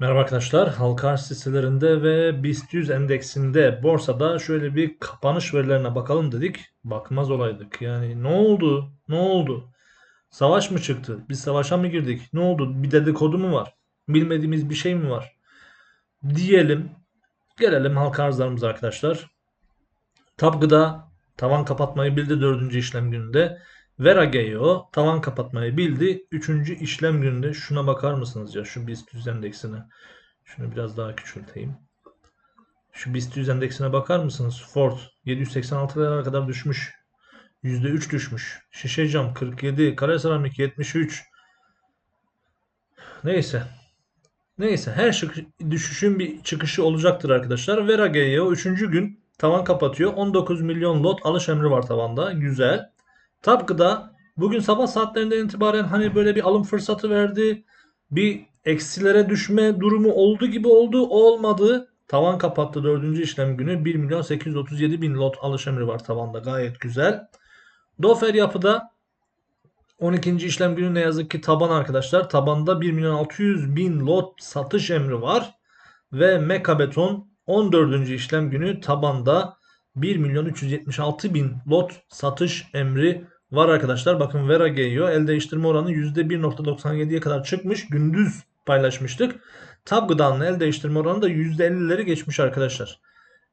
Merhaba arkadaşlar. Halka arz ve BIST 100 endeksinde borsada şöyle bir kapanış verilerine bakalım dedik. Bakmaz olaydık. Yani ne oldu? Ne oldu? Savaş mı çıktı? Biz savaşa mı girdik? Ne oldu? Bir dedikodu mu var? Bilmediğimiz bir şey mi var? Diyelim. Gelelim halka arzlarımıza arkadaşlar. Tab Gıda tavan kapatmayı bildi 4. işlem gününde. Vera Geo tavan kapatmayı bildi 3. işlem gününde. Şuna bakar mısınız ya şu BIST 100 endeksine? Şunu biraz daha küçülteyim. Şu BIST 100 endeksine bakar mısınız? Ford 786 liralara kadar düşmüş. %3 düşmüş. Şişe cam 47, kare seramik 73. Neyse. Neyse her düşüşün bir çıkışı olacaktır arkadaşlar. Vera Geo 3. gün tavan kapatıyor. 19 milyon lot alış emri var tavanda. Güzel. Tabgıda bugün sabah saatlerinden itibaren hani böyle bir alım fırsatı verdi. Bir eksilere düşme durumu oldu gibi oldu. Olmadı. Tavan kapattı 4. işlem günü. 1 milyon 837 bin lot alış emri var tavanda. Gayet güzel. Dofer yapıda 12. işlem günü ne yazık ki taban arkadaşlar. Tabanda 1 milyon 600 bin lot satış emri var. Ve Meka Beton 14. işlem günü tabanda 1 milyon 376 bin lot satış emri var arkadaşlar. Bakın Vera geliyor. El değiştirme oranı %1.97'ye kadar çıkmış. Gündüz paylaşmıştık. Tab gıdanın el değiştirme oranı da %50'leri geçmiş arkadaşlar.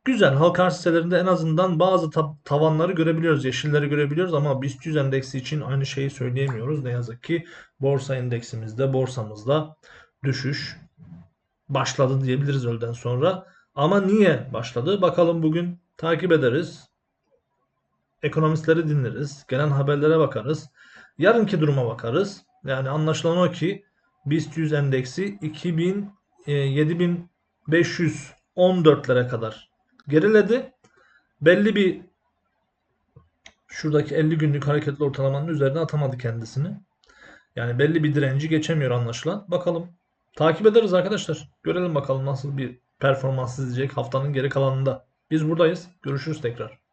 Güzel. Halka arz hisselerinde en azından bazı tavanları görebiliyoruz. Yeşilleri görebiliyoruz ama BIST 100 endeksi için aynı şeyi söyleyemiyoruz. Ne yazık ki borsa endeksimizde, borsamızda düşüş başladı diyebiliriz öğleden sonra. Ama niye başladı? Bakalım bugün takip ederiz. Ekonomistleri dinleriz. Gelen haberlere bakarız. Yarınki duruma bakarız. Yani anlaşılan o ki BIST 100 endeksi 2000 e, 7514'lere kadar geriledi. Belli bir şuradaki 50 günlük hareketli ortalamanın üzerine atamadı kendisini. Yani belli bir direnci geçemiyor anlaşılan. Bakalım. Takip ederiz arkadaşlar. Görelim bakalım nasıl bir performans izleyecek haftanın geri kalanında. Biz buradayız. Görüşürüz tekrar.